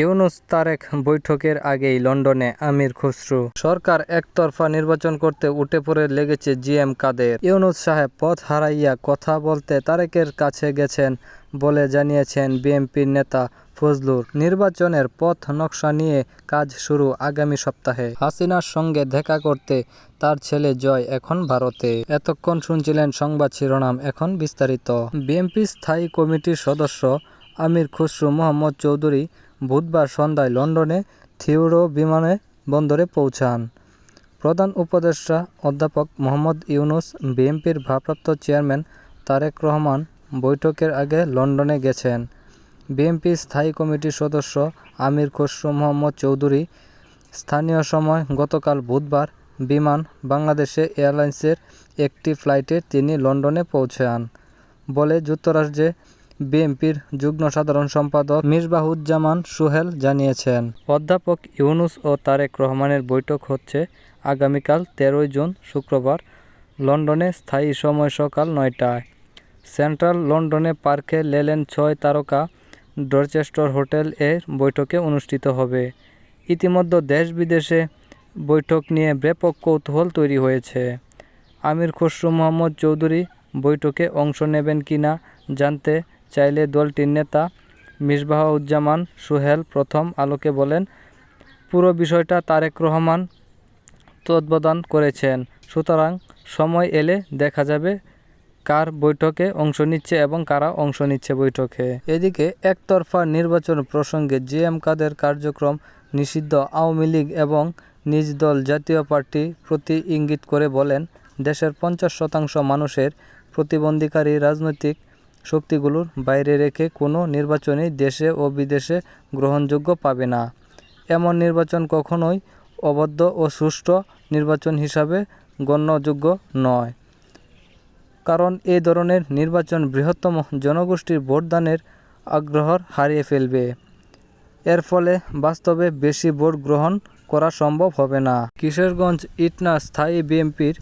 ইউনুস তারেক বৈঠকের আগেই লন্ডনে আমির খসরু। সরকার একতরফা নির্বাচন করতে উঠে পড়ে লেগেছে জিএম কাদের। ইউনুস সাহেব পথ হারাইয়া কথা বলতে তারেকের কাছে গেছেন বলে জানিয়েছেন বিএনপির নেতা ফজলুর। নির্বাচনের পথ নকশা নিয়ে কাজ শুরু আগামী সপ্তাহে। হাসিনার সঙ্গে দেখা করতে তার ছেলে জয় এখন ভারতে। এতক্ষণ শুনছিলেন সংবাদ শিরোনাম, এখন বিস্তারিত। বিএনপি স্থায়ী কমিটির সদস্য আমির খসরু মোহাম্মদ চৌধুরী বুধবার সন্ধ্যায় লন্ডনে থিওরো বিমানে বন্দরে পৌঁছান। প্রধান উপদেষ্টা অধ্যাপক মোহাম্মদ ইউনুস, বিএনপির ভারপ্রাপ্ত চেয়ারম্যান তারেক রহমান বৈঠকের আগে লন্ডনে গেছেন। বিএনপি স্থায়ী কমিটির সদস্য আমির খসরু মোহাম্মদ চৌধুরী স্থানীয় সময় গতকাল বুধবার বিমান বাংলাদেশে এয়ারলাইন্সের একটি ফ্লাইটে তিনি লন্ডনে পৌঁছান বলে যুক্তরাজ্যে বিএনপির যুগ্ম সাধারণ সম্পাদক মিসবাহুজ্জামান সুহেল জানিয়েছেন। অধ্যাপক ইউনুস ও তারেক রহমানের বৈঠক হচ্ছে আগামীকাল তেরোই জুন, শুক্রবার, লন্ডনে স্থায়ী সময় সকাল নয়টায়। সেন্ট্রাল লন্ডনে পার্কে লেলেন ছয় তারকা ডরচেস্টর হোটেল এ বৈঠকে অনুষ্ঠিত হবে। ইতিমধ্যে দেশ বিদেশে বৈঠক নিয়ে ব্যাপক কৌতূহল তৈরি হয়েছে। আমির খসরু মোহাম্মদ চৌধুরী বৈঠকে অংশ নেবেন কিনা জানতে চাইলে দলটির নেতা মিসবাহউজ্জামান সুহেল প্রথম আলোকে বলেন, পুরো বিষয়টা তারেক রহমান তত্ত্বাবধান করেছেন। সুতরাং সময় এলে দেখা যাবে কার বৈঠকে অংশ নিচ্ছে এবং কারা অংশ নিচ্ছে বৈঠকে। এদিকে একতরফা নির্বাচন প্রসঙ্গে জি এম কাদের কার্যক্রম নিষিদ্ধ আওয়ামী লীগ এবং নিজ দল জাতীয় পার্টি প্রতি ইঙ্গিত করে বলেন, দেশের পঞ্চাশ শতাংশ মানুষের প্রতিবন্ধীকারী রাজনৈতিক শক্তিগুলোর বাইরে রেখে কোনো নির্বাচনই দেশে ও বিদেশে গ্রহণযোগ্য পাবে না। এমন নির্বাচন কখনোই অবদ্ধ ও সুষ্ঠু নির্বাচন হিসাবে গণ্যযোগ্য নয়। কারণ এই ধরনের নির্বাচন বৃহত্তম জনগোষ্ঠীর ভোটদানের আগ্রহ হারিয়ে ফেলবে। এর ফলে বাস্তবে বেশি ভোট গ্রহণ করা সম্ভব হবে না। কিশোরগঞ্জ ইটনা স্থায়ী বিএনপির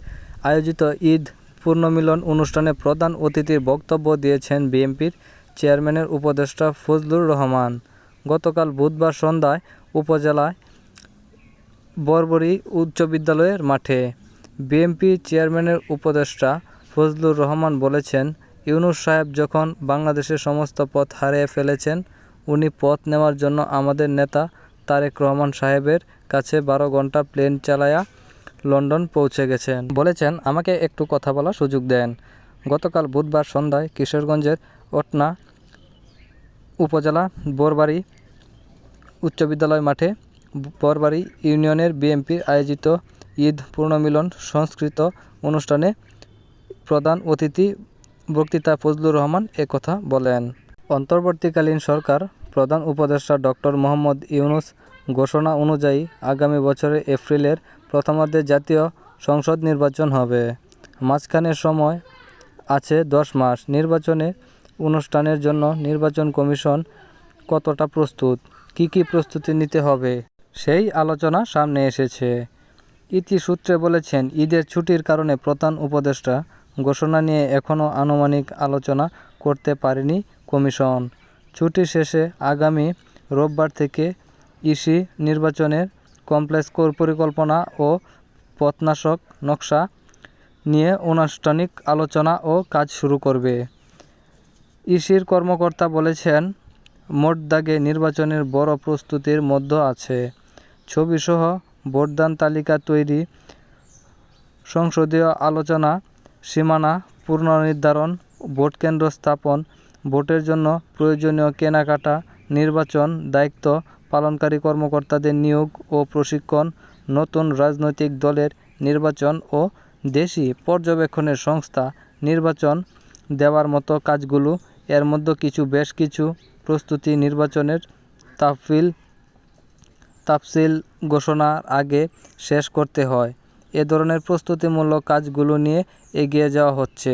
আয়োজিত ঈদ পূর্ণমিলন অনুষ্ঠানে প্রধান অতিথির বক্তব্য দিয়েছেন বিএনপির চেয়ারম্যানের উপদেষ্টা ফজলুর রহমান। গতকাল বুধবার সন্ধ্যায় উপজেলায় বরবরী উচ্চ বিদ্যালয়ের মাঠে বিএনপি চেয়ারম্যানের উপদেষ্টা ফজলুর রহমান বলেছেন, ইউনুস সাহেব যখন বাংলাদেশের সমস্ত পথ হারিয়ে ফেলেছেন, উনি পথ নেওয়ার জন্য আমাদের নেতা তারেক রহমান সাহেবের কাছে বারো ঘণ্টা প্লেন চালায়া লন্ডন পৌঁছে গেছেন। বলেছেন, আমাকে একটু কথা বলার সুযোগ দেন। গতকাল বুধবার সন্ধ্যায় কিশোরগঞ্জের ওটনা উপজেলা বোরবাড়ি উচ্চ বিদ্যালয় মাঠে বরবাড়ি ইউনিয়নের বিএনপির আয়োজিত ঈদ পূর্ণমিলন সংস্কৃত অনুষ্ঠানে প্রধান অতিথি বক্তৃতা ফজলুর রহমান কথা বলেন। অন্তর্বর্তীকালীন সরকার প্রধান উপদেষ্টা ডক্টর মোহাম্মদ ইউনুস ঘোষণা অনুযায়ী আগামী বছরের এপ্রিলের প্রথমার্ধে জাতীয় সংসদ নির্বাচন হবে। মাঝখানের সময় আছে দশ মাস। নির্বাচনের অনুষ্ঠানের জন্য নির্বাচন কমিশন কতটা প্রস্তুত? কী কী প্রস্তুতি নিতে হবে? সেই আলোচনা সামনে এসেছে। ইতি সূত্রে বলেছেন, ঈদের ছুটির কারণে প্রধান উপদেষ্টা ঘোষণা নিয়ে এখনও আনুমানিক আলোচনা করতে পারেনি কমিশন। ছুটি শেষে আগামী রোববার থেকে ইসি নির্বাচনের কমপ্লেক্স কোর পরিকল্পনা ও পথনাশক নকশা নিয়ে আনুষ্ঠানিক আলোচনা ও কাজ শুরু করবে। ইসির কর্মকর্তা বলেছেন, মোট দাগে নির্বাচনের বড় প্রস্তুতির মধ্যে আছে। ছবিসহ ভোটদান তালিকা তৈরি, সংসদীয় আলোচনা, সীমানা পুনর্নির্ধারণ ভোটকেন্দ্র স্থাপন, ভোটের জন্য প্রয়োজনীয় কেনাকাটা, নির্বাচন দায়িত্ব পালনকারী কর্মকর্তাদের নিয়োগ ও প্রশিক্ষণ, নতুন রাজনৈতিক দলের নির্বাচন ও দেশি পর্যবেক্ষণের সংস্থা নির্বাচন দেওয়ার মতো কাজগুলো। এর মধ্যে কিছু বেশ কিছু প্রস্তুতি নির্বাচনের তাফিল তাফসিল ঘোষণার আগে শেষ করতে হয়। এ ধরনের প্রস্তুতিমূলক কাজগুলো নিয়ে এগিয়ে যাওয়া হচ্ছে।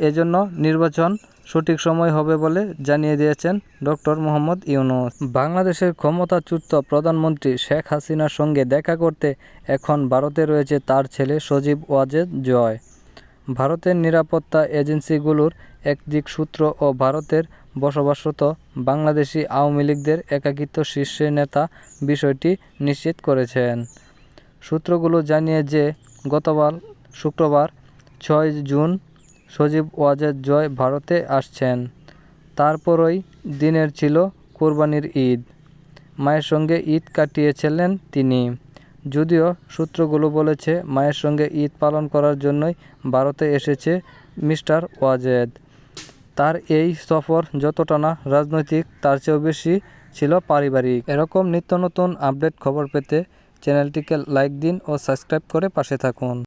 এজন্য নির্বাচন সঠিক সময় হবে বলে জানিয়ে দিয়েছেন ডক্টর মোহাম্মদ ইউনুস বাংলাদেশের ক্ষমতাচ্যুত প্রধানমন্ত্রী শেখ হাসিনার সঙ্গে দেখা করতে এখন ভারতে রয়েছে তার ছেলে সজীব ওয়াজেদ জয় ভারতের নিরাপত্তা এজেন্সিগুলোর একদিক সূত্র ও ভারতের বসবাসরত বাংলাদেশি আওয়ামী লীগদের একাকিত্ব শীর্ষ নেতা বিষয়টি নিশ্চিত করেছেন। সূত্রগুলো জানিয়ে যে গতকাল শুক্রবার ছয় জুন সজীব ওয়াজেদ জয় ভারতে আসছেন। তারপরই দিনের ছিল কোরবানির ঈদ। মায়ের সঙ্গে ঈদ কাটিয়েছিলেন তিনি। যদিও সূত্রগুলো বলেছে, মায়ের সঙ্গে ঈদ পালন করার জন্যই ভারতে এসেছে মিস্টার ওয়াজেদ। তার এই সফর যতটা না রাজনৈতিক, তার চেয়েও বেশি ছিল পারিবারিক। এরকম নিত্যনতুন আপডেট খবর পেতে চ্যানেলটিকে লাইক দিন ও সাবস্ক্রাইব করে পাশে থাকুন।